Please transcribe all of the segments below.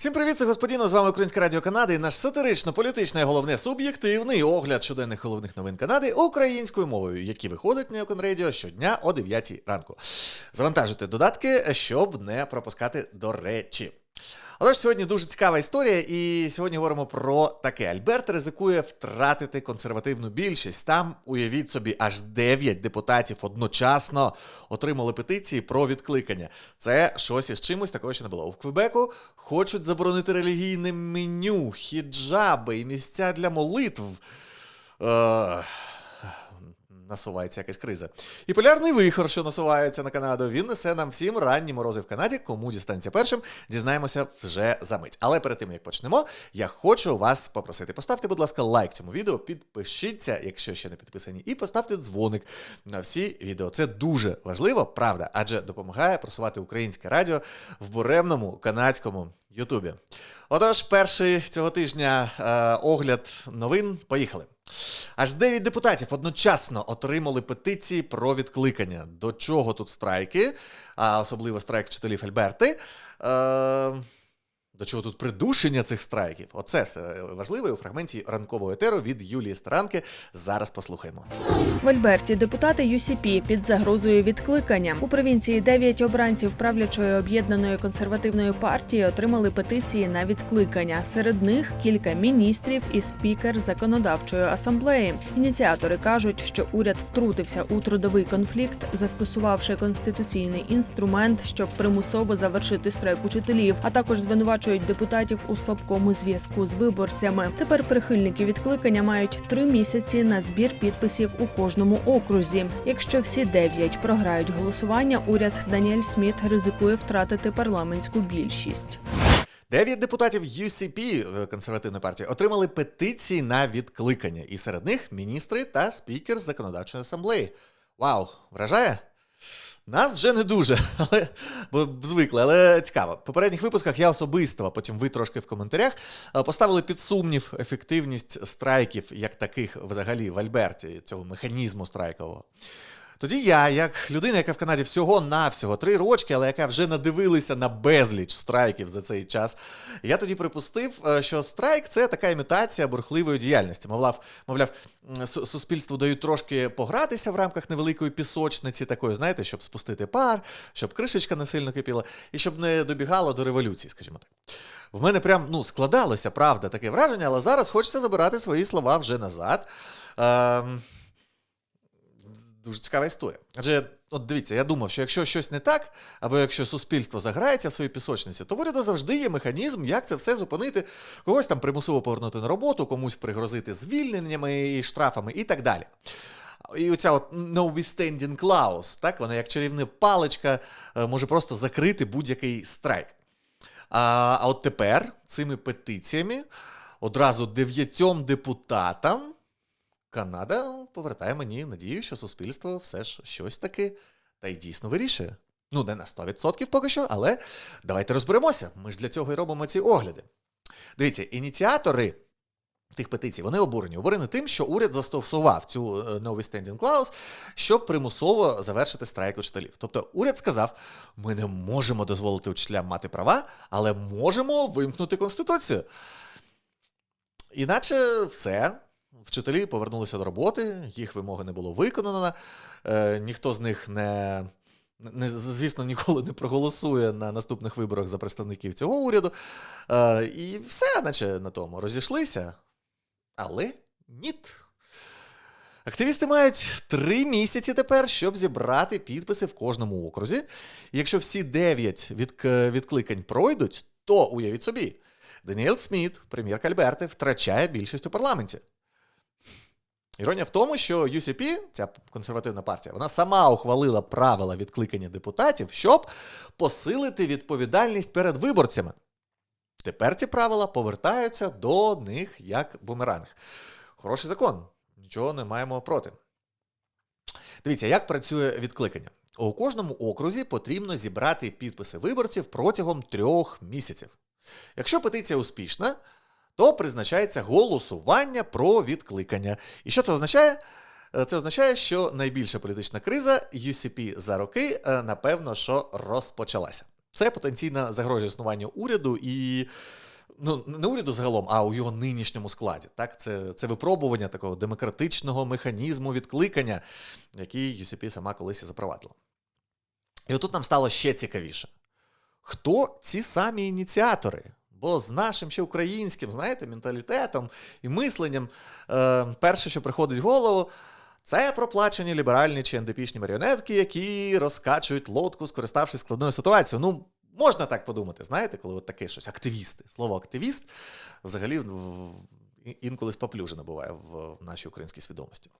Всім привіт, це господіно, з вами Українське Радіо Канади і наш сатирично-політичний, головне суб'єктивний огляд щоденних головних новин Канади українською мовою, які виходять на Окон Радіо щодня о 9 ранку. Завантажуйте додатки, щоб не пропускати до речі. Отож, сьогодні дуже цікава історія, і сьогодні говоримо про таке. Альберт ризикує втратити консервативну більшість. Там, уявіть собі, аж 9 депутатів одночасно отримали петиції про відкликання. Це щось із чимось такого ще не було. У Квебеку хочуть заборонити релігійне меню, хіджаби і місця для молитв. Е, насувається якась криза. І полярний вихор, що насувається на Канаду, він несе нам всім ранні морози в Канаді. Кому дістанеться першим, дізнаємося вже за мить. Але перед тим як почнемо, я хочу вас попросити. Поставте, будь ласка, лайк цьому відео, підпишіться, якщо ще не підписані, і поставте дзвоник на всі відео. Це дуже важливо, правда, адже допомагає просувати українське радіо в буремному канадському Ютубі. Отож, перший цього тижня е, огляд новин. Поїхали. Аж 9 депутатів одночасно отримали петиції про відкликання. До чого тут страйки, а особливо страйк вчителів Альберти. Е, до чого тут придушення цих страйків? Оце все важливе у фрагменті ранкового етеру від Юлії Старанки. Зараз послухаємо. В Альберті депутати UCP під загрозою відкликання у провінції 9 обранців правлячої об'єднаної консервативної партії отримали петиції на відкликання. Серед них кілька міністрів і спікер законодавчої асамблеї. Ініціатори кажуть, що уряд втрутився у трудовий конфлікт, застосувавши конституційний інструмент, щоб примусово завершити страйк учителів, а також звинувачують депутатів у слабкому зв'язку з виборцями. Тепер прихильники відкликання мають три місяці на збір підписів у кожному окрузі. Якщо всі дев'ять програють голосування, уряд Даніель Сміт ризикує втратити парламентську більшість. Дев'ять депутатів UCP е, консервативної партії отримали петиції на відкликання, і серед них міністри та спікер законодавчої асамблеї. Вау, вражає? Нас вже не дуже, але бо звикли, але цікаво. В попередніх випусках я особисто, а потім ви трошки в коментарях е, поставили під сумнів ефективність страйків як таких взагалі в Альберті, цього механізму страйкового. Тоді я, як людина, яка в Канаді всього-навсього три рочки, але яка вже надивилася на безліч страйків за цей час, я тоді припустив, е, що страйк це така імітація бурхливої діяльності. Мовляв, мовляв, суспільству дають трошки погратися в рамках невеликої пісочниці, такої, знаєте, щоб спустити пар, щоб кришечка не сильно кипіла, і щоб не добігало до революції, скажімо так. В мене прям ну, складалося, правда, таке враження, але зараз хочеться забирати свої слова вже назад. Ем, дуже цікава історія. Адже, от дивіться, я думав, що якщо щось не так, або якщо суспільство заграється в своїй пісочниці, то уряду завжди є механізм, як це все зупинити, когось там примусово повернути на роботу, комусь пригрозити звільненнями і штрафами і так далі. І оця от no-withstanding clause, так, вона як чарівна паличка е, може просто закрити будь-який страйк. А, а от тепер цими петиціями одразу дев'ятьом депутатам Канада повертає мені надію, що суспільство все ж щось таки та й дійсно вирішує. Ну, не на 100% поки що, але давайте розберемося. Ми ж для цього і робимо ці огляди. Дивіться, ініціатори тих петицій, вони обурені. Обурені тим, що уряд застосував цю е, no-withstanding clause, щоб примусово завершити страйк учителів. Тобто уряд сказав: ми не можемо дозволити учителям мати права, але можемо вимкнути конституцію. Іначе все. Вчителі повернулися до роботи, їх вимоги не було виконано. Е, ніхто з них не, не, звісно, ніколи не проголосує на наступних виборах за представників цього уряду. Е, і все, наче на тому, розійшлися. Але ніт. Активісти мають три місяці тепер, щоб зібрати підписи в кожному окрузі. Якщо всі дев'ять від, відкликань пройдуть, то уявіть собі, Даніель Сміт, прем'єр Альберти, втрачає більшість у парламенті. Іронія в тому, що UCP, ця консервативна партія, вона сама ухвалила правила відкликання депутатів, щоб посилити відповідальність перед виборцями. Тепер ці правила повертаються до них як бумеранг. Хороший закон, нічого не маємо проти. Дивіться, як працює відкликання. У кожному окрузі потрібно зібрати підписи виборців протягом трьох місяців. Якщо петиція успішна, то призначається голосування про відкликання. І що це означає? Е, Це означає, що найбільша політична криза UCP за роки, е, напевно, що розпочалася. Це потенційна загрожує існування уряду і. Ну, не уряду загалом, а у його нинішньому складі. Так? Це, це випробування такого демократичного механізму відкликання, який UCP сама колись і запровадила. І отут нам стало ще цікавіше. Хто ці самі ініціатори? Бо з нашим ще українським, знаєте, менталітетом і мисленням, е, перше, що приходить в голову, це проплачені ліберальні чи НДПшні маріонетки, які розкачують лодку, скориставшись складною ситуацією. Ну, можна так подумати, знаєте, коли от таке щось, активісти. Слово активіст взагалі в- інколи споплюжене буває в в нашій українській свідомості.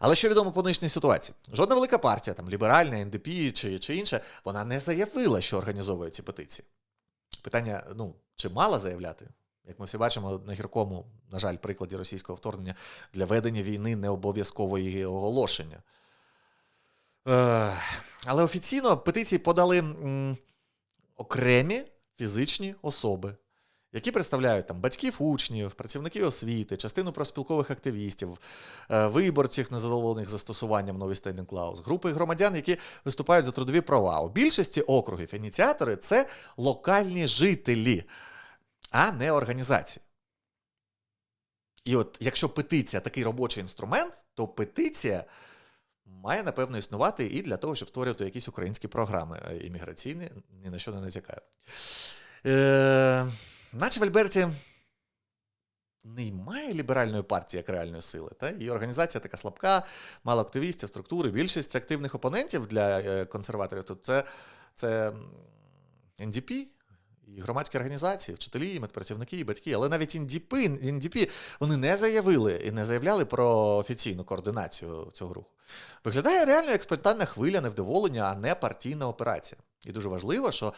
Але що відомо по нинішній ситуації? Жодна велика партія, там ліберальна, НДП чи, чи інша, вона не заявила, що організовує ці петиції. Питання: ну, чи мала заявляти? Як ми всі бачимо на гіркому, на жаль, прикладі російського вторгнення для ведення війни не обов'язково її оголошення. Е, але офіційно петиції подали окремі фізичні особи, які представляють там батьків учнів, працівників освіти, частину профспілкових активістів, е, виборців, незадоволених застосуванням новий стендінг клаус, групи громадян, які виступають за трудові права. У більшості округів ініціатори це локальні жителі, а не організації. І от якщо петиція такий робочий інструмент, то петиція має, напевно, існувати і для того, щоб створювати якісь українські програми е, імміграційні, ні на що не натякаю. Е, наче в Альберті немає ліберальної партії як реальної сили. Та? Її організація така слабка, мало активістів, структури. Більшість активних опонентів для е, консерваторів тут це, це НДП і громадські організації, вчителі, і медпрацівники, і батьки. Але навіть НДП, НДП вони не заявили і не заявляли про офіційну координацію цього руху. Виглядає реально як спонтанна хвиля невдоволення, а не партійна операція. І дуже важливо, що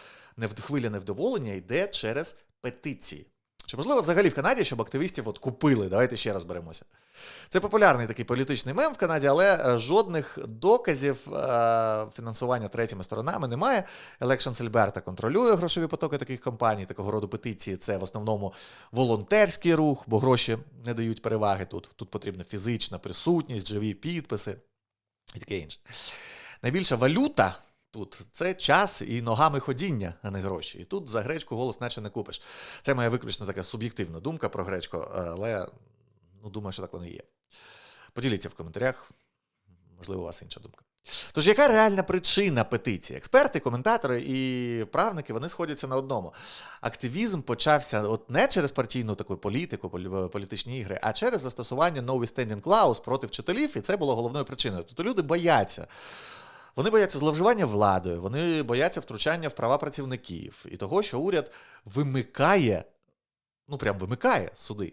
хвиля невдоволення йде через петиції. Чи можливо взагалі в Канаді, щоб активістів от купили? Давайте ще раз беремося. Це популярний такий політичний мем в Канаді, але е, жодних доказів е, фінансування третіми сторонами немає. Elections Alberta контролює грошові потоки таких компаній, такого роду петиції. Це в основному волонтерський рух, бо гроші не дають переваги тут. Тут потрібна фізична присутність, живі підписи і таке інше. Найбільша валюта тут це час і ногами ходіння, а не гроші. І тут за гречку голос наче не купиш. Це моя виключно така суб'єктивна думка про гречку, але ну, думаю, що так воно і є. Поділіться в коментарях, можливо, у вас інша думка. Тож, яка реальна причина петиції? Експерти, коментатори і правники вони сходяться на одному. Активізм почався от не через партійну таку політику, політичні ігри, а через застосування новий стендінг клаус проти вчителів, і це було головною причиною. Тобто люди бояться. Вони бояться зловживання владою, вони бояться втручання в права працівників і того, що уряд вимикає, ну прям вимикає суди.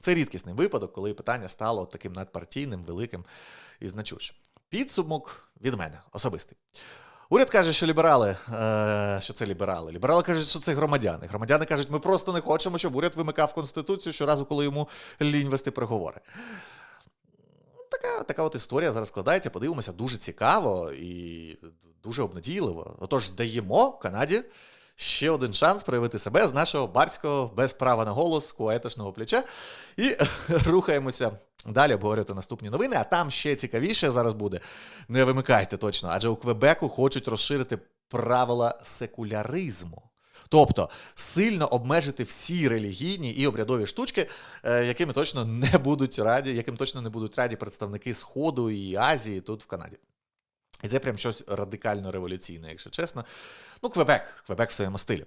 Це рідкісний випадок, коли питання стало таким надпартійним, великим і значущим. Підсумок від мене особистий. Уряд каже, що ліберали, е, що це ліберали. Ліберали кажуть, що це громадяни. Громадяни кажуть, ми просто не хочемо, щоб уряд вимикав конституцію щоразу, коли йому лінь вести переговори. Така, така от історія зараз складається. Подивимося, дуже цікаво і дуже обнадійливо. Отож, даємо Канаді ще один шанс проявити себе з нашого барського без права на голос куетошного плеча. І рухаємося далі обговорювати наступні новини. А там ще цікавіше зараз буде. Не вимикайте точно, адже у Квебеку хочуть розширити правила секуляризму. Тобто сильно обмежити всі релігійні і обрядові штучки, е, якими точно не будуть раді, яким точно не будуть раді представники Сходу і Азії тут в Канаді. І це прям щось радикально революційне, якщо чесно. Ну, Квебек, Квебек в своєму стилі.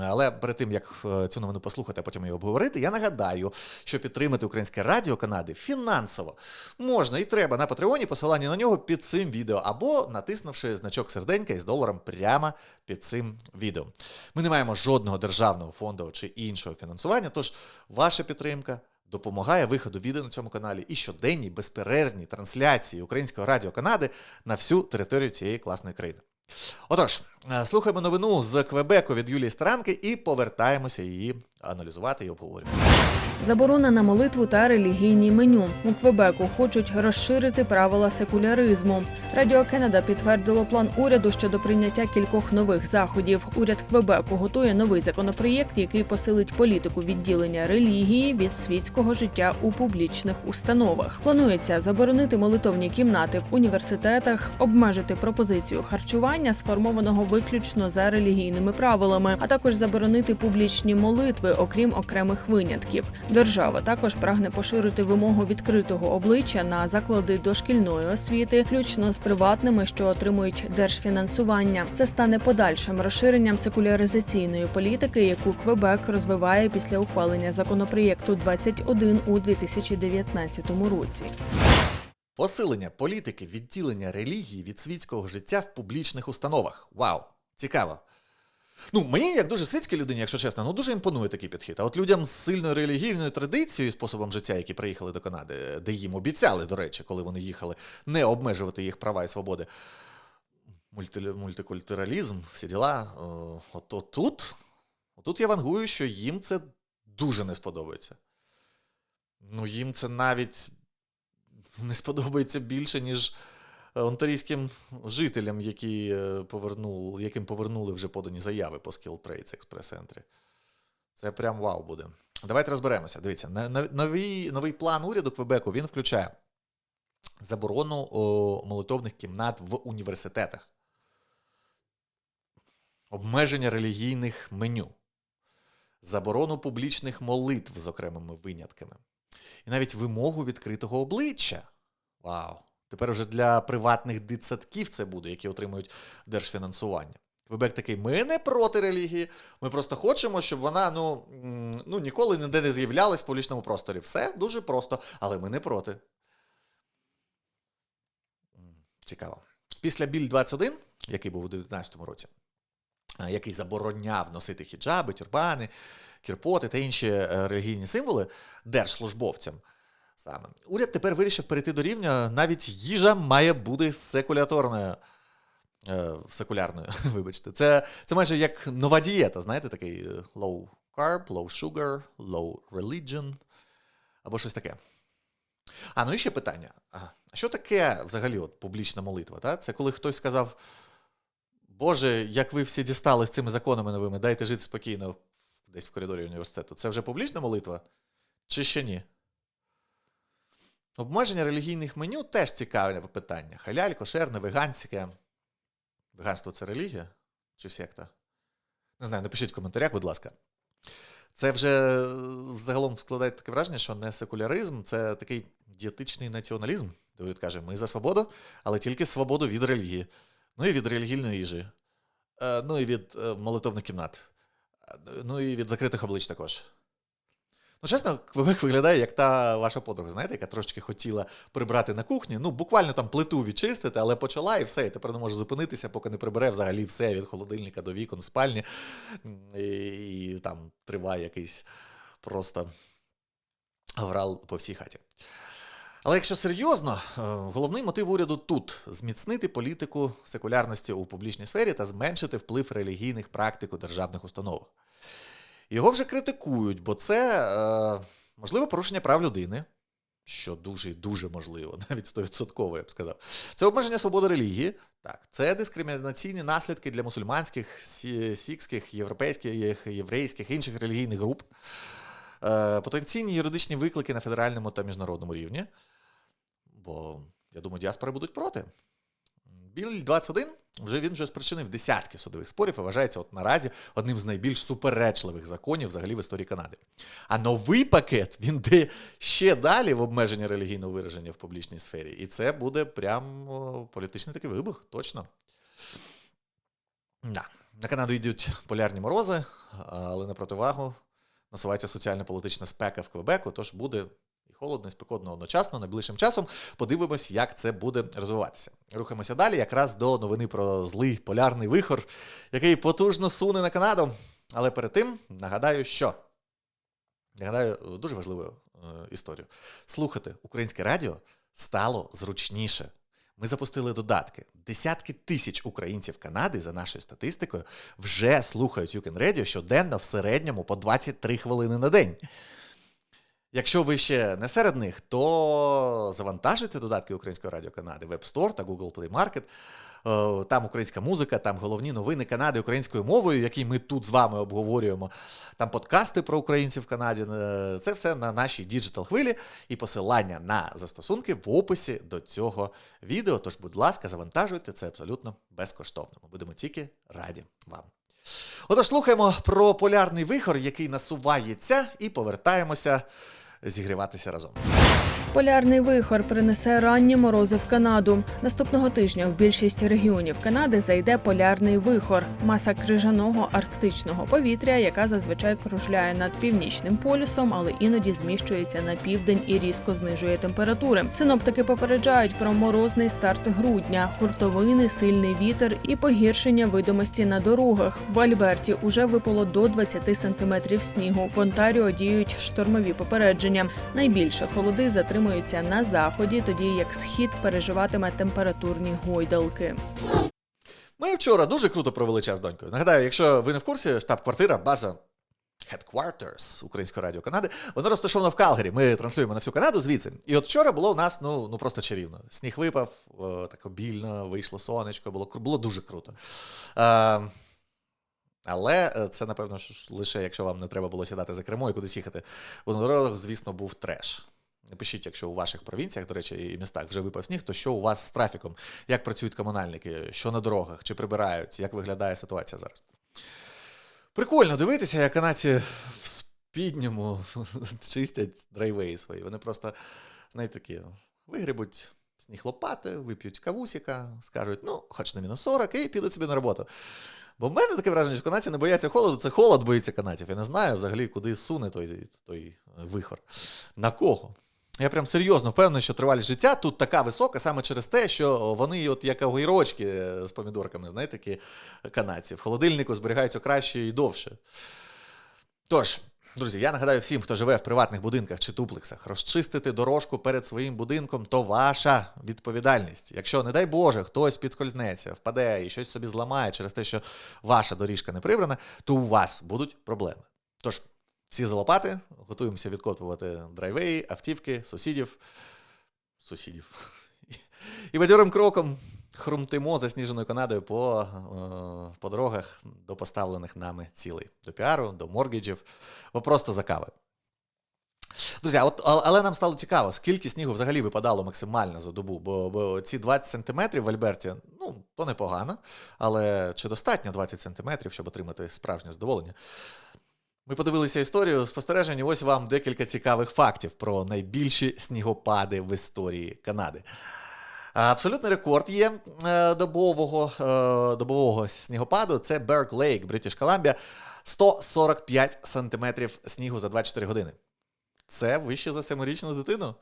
Але перед тим, як е, цю новину послухати, а потім її обговорити, я нагадаю, що підтримати Українське Радіо Канади фінансово можна і треба на Патреоні, посилання на нього під цим відео, або натиснувши значок серденька із доларом прямо під цим відео. Ми не маємо жодного державного фонду чи іншого фінансування, тож ваша підтримка допомагає виходу відео на цьому каналі і щоденній безперервній трансляції Українського Радіо Канади на всю територію цієї класної країни. Отож, е, слухаємо новину з Квебеку від Юлії Старанки і повертаємося її аналізувати і обговорювати. Заборона на молитву та релігійні меню у Квебеку хочуть розширити правила секуляризму. Радіо Кеннеда підтвердило план уряду щодо прийняття кількох нових заходів. Уряд Квебеку готує новий законопроєкт, який посилить політику відділення релігії від світського життя у публічних установах. Планується заборонити молитовні кімнати в університетах, обмежити пропозицію харчування, сформованого виключно за релігійними правилами, а також заборонити публічні молитви, окрім окремих винятків. Держава також прагне поширити вимогу відкритого обличчя на заклади дошкільної освіти, включно з приватними, що отримують держфінансування. Це стане подальшим розширенням секуляризаційної політики, яку Квебек розвиває після ухвалення законопроєкту 21 у 2019 році. Посилення політики відділення релігії від світського життя в публічних установах. Вау! Цікаво. Ну, мені, як дуже світській людині, якщо чесно, ну дуже імпонує такий підхід. А от людям з сильною релігійною традицією і способом життя, які приїхали до Канади, де їм обіцяли, до речі, коли вони їхали, не обмежувати їх права і свободи. Мульти, мультикультуралізм, всі діла. О, От, от тут, тут я вангую, що їм це дуже не сподобається. Ну, їм це навіть не сподобається більше, ніж онтарійським жителям, які е, повернули, яким повернули вже подані заяви по Skill Trades Express Entry. Це прям вау буде. Давайте розберемося. Дивіться, новий, новий план уряду Квебеку він включає заборону молитовних кімнат в університетах, обмеження релігійних меню, заборону публічних молитв з окремими винятками. І навіть вимогу відкритого обличчя. Вау! Тепер вже для приватних дитсадків це буде, які отримують держфінансування. Квебек такий: ми не проти релігії, ми просто хочемо, щоб вона ну, ну, ніколи ніде не з'являлась в публічному просторі. Все дуже просто, але ми не проти. Цікаво. Після біль 21, який був у 2019 році, який забороняв носити хіджаби, тюрбани, кірпоти та інші е, релігійні символи держслужбовцям. Саме уряд тепер вирішив перейти до рівня, навіть їжа має бути секуляторною. Е, секулярною, вибачте. Це, це майже як нова дієта, знаєте, такий е, low carb, low sugar, low religion або щось таке. А, ну і ще питання. А що таке взагалі от, публічна молитва? Та? Це коли хтось сказав: Боже, як ви всі дістали з цими законами новими, дайте жити спокійно десь в коридорі університету. Це вже публічна молитва? Чи ще ні? Обмеження релігійних меню теж цікаве питання. Халяль, кошерне, веганське. Веганство це релігія чи секта? Не знаю, напишіть в коментарях, будь ласка. Це вже е, загалом складає таке враження, що не секуляризм, це такий дієтичний націоналізм, де каже, ми за свободу, але тільки свободу від релігії. Ну і від релігійної їжі. Е, Ну і від е, молитовних кімнат. Ну і від закритих облич також. Ну, чесно, Квебек виглядає як та ваша подруга, знаєте, яка трошки хотіла прибрати на кухні. Ну, буквально там плиту відчистити, але почала і все, і тепер не може зупинитися, поки не прибере взагалі все від холодильника до вікон, спальні. І, і там триває якийсь просто грал по всій хаті. Але якщо серйозно, е, головний мотив уряду тут зміцнити політику секулярності у публічній сфері та зменшити вплив релігійних практик у державних установах. Його вже критикують, бо це е, можливо порушення прав людини, що дуже і дуже можливо, навіть 100%, я б сказав. Це обмеження свободи релігії, так, це дискримінаційні наслідки для мусульманських, сікських, європейських, єврейських інших релігійних груп, е, потенційні юридичні виклики на федеральному та міжнародному рівні. Бо, я думаю, діаспори будуть проти. Біль 21 вже він вже спричинив десятки судових спорів і вважається от наразі одним з найбільш суперечливих законів взагалі в історії Канади. А новий пакет він йде ще далі в обмеженні релігійного вираження в публічній сфері. І це буде прям політичний такий вибух, точно. Да. На Канаду йдуть полярні морози, але на противагу насувається соціально-політична спека в Квебеку, тож буде холодно, і спекотно одночасно, найближчим часом. Подивимось, як це буде розвиватися. Рухаємося далі, якраз до новини про злий полярний вихор, який потужно суне на Канаду. Але перед тим нагадаю, що нагадаю дуже важливу е, історію. Слухати українське радіо стало зручніше. Ми запустили додатки. Десятки тисяч українців Канади, за нашою статистикою, вже слухають Юкен Radio щоденно в середньому по 23 хвилини на день. Якщо ви ще не серед них, то завантажуйте додатки Української радіо Канади, Web Store та Google Play Market. Е, Там українська музика, там головні новини Канади українською мовою, які ми тут з вами обговорюємо. Там подкасти про українців в Канаді. Е, Це все на нашій діджитал хвилі і посилання на застосунки в описі до цього відео. Тож, будь ласка, завантажуйте це абсолютно безкоштовно. Ми будемо тільки раді вам. Отож, слухаємо про полярний вихор, який насувається, і повертаємося зігріватися разом. Полярний вихор принесе ранні морози в Канаду. Наступного тижня в більшість регіонів Канади зайде полярний вихор, маса крижаного арктичного повітря, яка зазвичай кружляє над північним полюсом, але іноді зміщується на південь і різко знижує температури. Синоптики попереджають про морозний старт грудня, хуртовини, сильний вітер і погіршення видимості на дорогах. В Альберті уже випало до 20 сантиметрів снігу. В Онтаріо діють штормові попередження. Найбільше холоди затримуються на заході, тоді як схід переживатиме температурні гойдалки. Ми вчора дуже круто провели час донькою. Нагадаю, якщо ви не в курсі, штаб-квартира, база Headquarters Української радіо Канади, вона розташована в Калгарі. Ми транслюємо на всю Канаду звідси. І от вчора було у нас ну, ну просто чарівно. Сніг випав, о, так обільно, вийшло сонечко, було, було дуже круто. Е, але е, це, напевно, лише якщо вам не треба було сідати за кермо і кудись їхати. На дорогах, звісно, був треш. Напишіть, якщо у ваших провінціях, до речі, і містах вже випав сніг, то що у вас з трафіком? Як працюють комунальники, що на дорогах, чи прибирають, як виглядає ситуація зараз? Прикольно дивитися, як канадці в спідньому чистять драйвеї свої. Вони просто, знаєте, такі, вигрібуть сніг лопати, вип'ють кавусіка, скажуть, ну, хоч на мінус 40, і підуть собі на роботу. Бо в мене таке враження, що канадці не бояться холоду, це холод боїться канадців. Я не знаю взагалі, куди суне той, той вихор. На кого? Я прям серйозно впевнений, що тривалість життя тут така висока саме через те, що вони, от як огірочки з помідорками, знаєте, такі канадці, в холодильнику зберігаються краще і довше. Тож, друзі, я нагадаю всім, хто живе в приватних будинках чи дуплексах, розчистити дорожку перед своїм будинком то ваша відповідальність. Якщо, не дай Боже, хтось підскользнеться, впаде і щось собі зламає через те, що ваша доріжка не прибрана, то у вас будуть проблеми. Тож, всі за лопати, готуємося відкопувати драйвеї, автівки, сусідів. Сусідів. І бадьорим кроком хрумтимо засніженою Канадою по, е, по дорогах до поставлених нами цілей. До піару, до моргіджів, бо просто за кави. Друзі, от, але нам стало цікаво, скільки снігу взагалі випадало максимально за добу, бо, бо ці 20 сантиметрів в Альберті, ну, то непогано, але чи достатньо 20 сантиметрів, щоб отримати справжнє задоволення? Ми подивилися історію спостережень, ось вам декілька цікавих фактів про найбільші снігопади в історії Канади. Абсолютний рекорд є е, добового, е, добового снігопаду. Це Берк Лейк, Бритіш Колумбія. 145 сантиметрів снігу за 24 години. Це вище за семирічну дитину.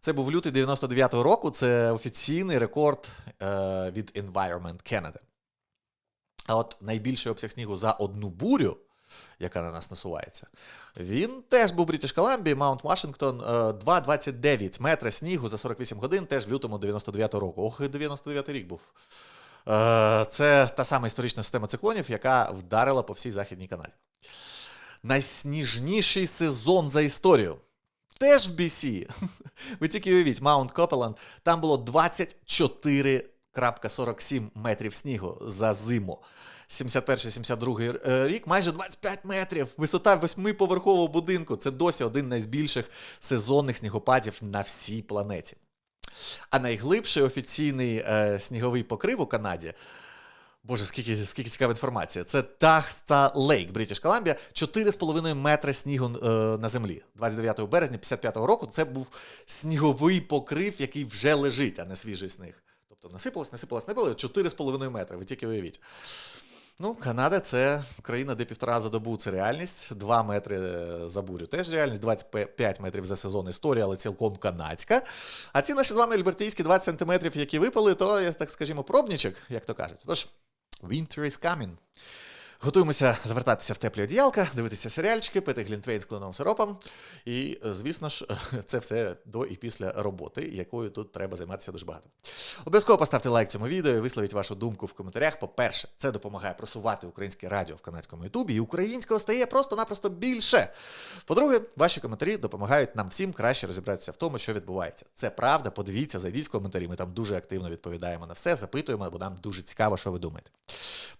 Це був лютий 99-го року. Це офіційний рекорд е, від Environment Canada. А от найбільший обсяг снігу за одну бурю, яка на нас насувається, він теж був Брітіш Колумбії, Маунт Вашингтон, е, 2,29 метра снігу за 48 годин, теж в лютому 99-го року. Ох, 99-й рік був. Е, Це та сама історична система циклонів, яка вдарила по всій Західній Канаді. Найсніжніший сезон за історію. Теж в BC. Ви тільки уявіть, Маунт Копеланд, там було 24,47 метрів снігу за зиму. 71-72 е, рік, майже 25 метрів. Висота восьмиповерхового будинку. Це досі один з найбільших сезонних снігопадів на всій планеті. А найглибший офіційний е, сніговий покрив у Канаді. Боже, скільки, скільки цікава інформація. Це Тахста Лейк, Бритіш Колумбія, 4,5 метри снігу е, на землі. 29 березня 55-го року це був сніговий покрив, який вже лежить, а не свіжий сніг. Тобто насипалось, насипалось, насипалось, 4,5 метри, ви тільки уявіть. Ну, Канада це країна, де півтора за добу це реальність, 2 метри е, за бурю теж реальність, 25 метрів за сезон історія, але цілком канадська. А ці наші з вами альбертійські 20 сантиметрів, які випали, то, так скажімо, пробнічок, як то кажуть. Тож, winter is coming. Готуємося звертатися в теплі одіялка, дивитися серіальчики, пити глінтвейн з кленовим сиропом. І, е, звісно ж, це все до і після роботи, якою тут треба займатися дуже багато. Обов'язково поставте лайк цьому відео і висловіть вашу думку в коментарях. По-перше, це допомагає просувати українське радіо в канадському Ютубі, і українського стає просто-напросто більше. По-друге, ваші коментарі допомагають нам всім краще розібратися в тому, що відбувається. Це правда. Подивіться, зайдіть в коментарі. Ми там дуже активно відповідаємо на все, запитуємо, бо нам дуже цікаво, що ви думаєте.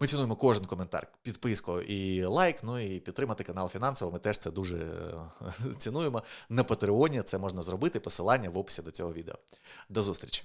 Ми цінуємо кожен коментар, підписку і лайк. Ну і підтримати канал фінансово. Ми теж це дуже е, цінуємо. На Патреоні це можна зробити. Посилання в описі до цього відео. До зустрічі!